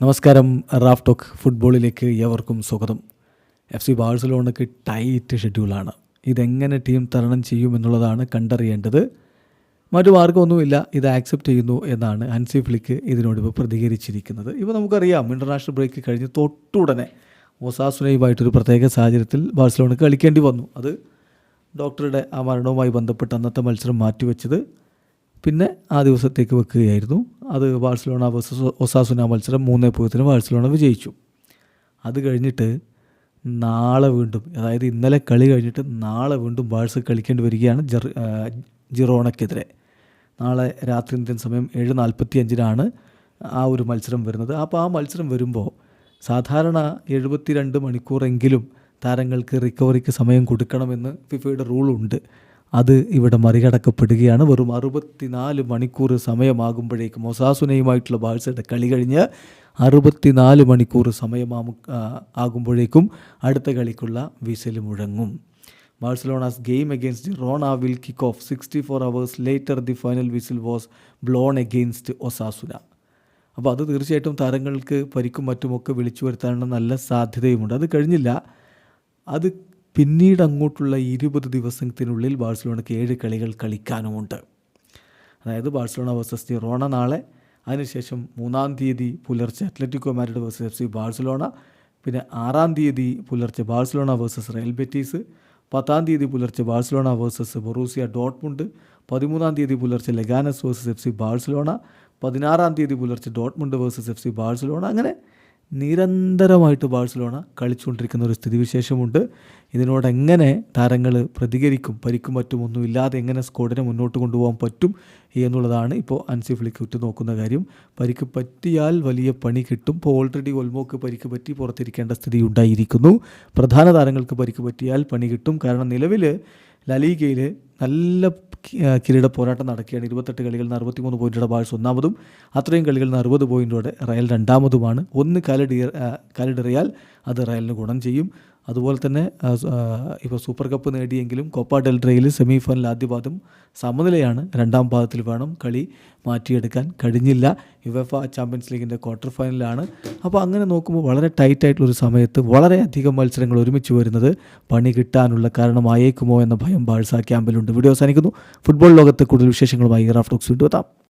നമസ്കാരം Raf talk ഫുട്ബോളിലേക്ക് ഏവർക്കും സ്വാഗതം. എഫ് സി ബാഴ്സലോണയ്ക്ക് ടൈറ്റ് ഷെഡ്യൂളാണ്. ഇതെങ്ങനെ ടീം തരണം ചെയ്യുമെന്നുള്ളതാണ് കണ്ടറിയേണ്ടത്. മറ്റു മാർഗമൊന്നുമില്ല ഇത് ആക്സെപ്റ്റ് ചെയ്യുന്നു എന്നാണ് ഹൻസി ഫ്ലിക്ക് ഇതിനോട് ഇപ്പോൾ പ്രതികരിച്ചിരിക്കുന്നത്. ഇപ്പോൾ നമുക്കറിയാം ഇന്റർനാഷണൽ ബ്രേക്ക് കഴിഞ്ഞ് തൊട്ടുടനെ ഒസാസുനയുമായിട്ടൊരു പ്രത്യേക സാഹചര്യത്തിൽ ബാഴ്സലോണയ്ക്ക് കളിക്കേണ്ടി വന്നു. അത് ഡോക്ടറുടെ ആ മരണവുമായി ബന്ധപ്പെട്ട് അന്നത്തെ മത്സരം മാറ്റിവെച്ചത് പിന്നെ ആ ദിവസത്തേക്ക് വെക്കുകയായിരുന്നു. അത് ബാഴ്സലോണ വേഴ്സസ് ഒസാസുന മത്സരം മൂന്നേ പൂജ്യത്തിന് ബാഴ്സലോണ വിജയിച്ചു. അത് കഴിഞ്ഞിട്ട് നാളെ വീണ്ടും അതായത് ഇന്നലെ കളി കഴിഞ്ഞിട്ട് നാളെ വീണ്ടും ബാഴ്സ് കളിക്കേണ്ടി വരികയാണ് ജിറോണക്കെതിരെ. നാളെ രാത്രി ഇന്ത്യൻ സമയം ഏഴ് നാൽപ്പത്തി അഞ്ചിനാണ് ആ ഒരു മത്സരം വരുന്നത്. അപ്പോൾ ആ മത്സരം വരുമ്പോൾ സാധാരണ എഴുപത്തി രണ്ട് മണിക്കൂറെങ്കിലും താരങ്ങൾക്ക് റിക്കവറിക്ക് സമയം കൊടുക്കണമെന്ന് ഫിഫയുടെ റൂളുണ്ട് അത് ഇവിടെ മറികടക്കപ്പെടുകയാണ്. വെറും അറുപത്തിനാല് മണിക്കൂർ സമയമാകുമ്പോഴേക്കും ഒസാസുനയുമായിട്ടുള്ള ബാഴ്സയുടെ കളി കഴിഞ്ഞ് അറുപത്തിനാല് മണിക്കൂർ സമയമാമു ആകുമ്പോഴേക്കും അടുത്ത കളിക്കുള്ള വിസിൽ മുഴങ്ങും. Barcelona's game against Girona will kick off sixty four hours later the final whistle was blown against Osasuna. അപ്പോൾ അത് തീർച്ചയായിട്ടും താരങ്ങൾക്ക് പരിക്കും മറ്റുമൊക്കെ വിളിച്ചു വരുത്താനുള്ള നല്ല സാധ്യതയുമുണ്ട്. അത് കഴിഞ്ഞില്ല. അത് പിന്നീട് അങ്ങോട്ടുള്ള ഇരുപത് ദിവസത്തിനുള്ളിൽ ബാഴ്സലോണയ്ക്ക് ഏഴ് കളികൾ കളിക്കാനുമുണ്ട്. അതായത് ബാഴ്സലോണ വേഴ്സസ് ജിറോണ നാളെ അതിനുശേഷം മൂന്നാം തീയതി പുലർച്ചെ Atletico Madrid versus F C Barcelona പിന്നെ ആറാം തീയതി പുലർച്ചെ ബാഴ്സലോണ വേഴ്സസ് റയൽ ബെറ്റീസ് പത്താം തീയതി പുലർച്ചെ ബാഴ്സലോണ വേഴ്സസ് ബൊറൂസിയ ഡോട്ട്മുണ്ട് പതിമൂന്നാം തീയതി പുലർച്ചെ Leganes versus F C Barcelona പതിനാറാം തീയതി പുലർച്ചെ Dortmund versus F C Barcelona അങ്ങനെ നിരന്തരമായിട്ട് ബാഴ്സലോണ കളിച്ചുകൊണ്ടിരിക്കുന്ന ഒരു സ്ഥിതിവിശേഷമുണ്ട്. ഇതിനോട് എങ്ങനെ താരങ്ങൾ പ്രതികരിക്കും പരിക്കും മറ്റും ഒന്നും ഇല്ലാതെ എങ്ങനെ സ്കോഡിനെ മുന്നോട്ട് കൊണ്ടുപോകാൻ പറ്റും എന്നുള്ളതാണ് ഇപ്പോൾ അൻസി ഫ്ലിക്ക് ഉറ്റുനോക്കുന്ന കാര്യം. പരിക്ക് പറ്റിയാൽ വലിയ പണി കിട്ടും. ഇപ്പോൾ ഓൾറെഡി ഒൽമോക്ക് പരിക്ക് പറ്റി പുറത്തിരിക്കേണ്ട സ്ഥിതി ഉണ്ടായിരിക്കുന്നു. പ്രധാന താരങ്ങൾക്ക് പരിക്ക് പറ്റിയാൽ പണി കിട്ടും. കാരണം നിലവിൽ ലലീഗയിൽ നല്ല കിരീട പോരാട്ടം നടക്കുകയാണ്. ഇരുപത്തെട്ട് കളികളിൽ നിന്ന് അറുപത്തിമൂന്ന് പോയിന്റോടെ ബാഴ്സ് ഒന്നാമതും അത്രയും കളികളിൽ നിന്ന് അറുപത് പോയിന്റോടെ റയൽ രണ്ടാമതുമാണ്. ഒന്ന് കാലിഡിയ കാലിഡറിയാൽ അത് റയലിന് ഗുണം ചെയ്യും. അതുപോലെ തന്നെ ഇപ്പോൾ സൂപ്പർ കപ്പ് നേടിയെങ്കിലും കോപ്പ ഡെൽട്രയിൽ സെമി ഫൈനൽ ആദ്യ പാദം സമനിലയാണ്. രണ്ടാം പാദത്തിൽ വേണം കളി മാറ്റിയെടുക്കാൻ. കഴിഞ്ഞില്ല. യുവഫ ചാമ്പ്യൻസ് ലീഗിന്റെ ക്വാർട്ടർ ഫൈനലാണ് അപ്പോൾ അങ്ങനെ നോക്കുമ്പോൾ വളരെ ടൈറ്റ് ആയിട്ടുള്ളൊരു സമയത്ത് വളരെയധികം മത്സരങ്ങൾ ഒരുമിച്ച് വരുന്നത് പണി കിട്ടാനുള്ള കാരണമായേക്കുമോ എന്ന ഭയം ബാഴ്സ ക്യാമ്പിലുണ്ട്. വീഡിയോ അവസാനിക്കുന്നു. ഫുട്ബോൾ ലോകത്തെ കൂടുതൽ വിശേഷങ്ങളുമായി റാഫ്റ്റോക്സ് വീണ്ടും എത്താം.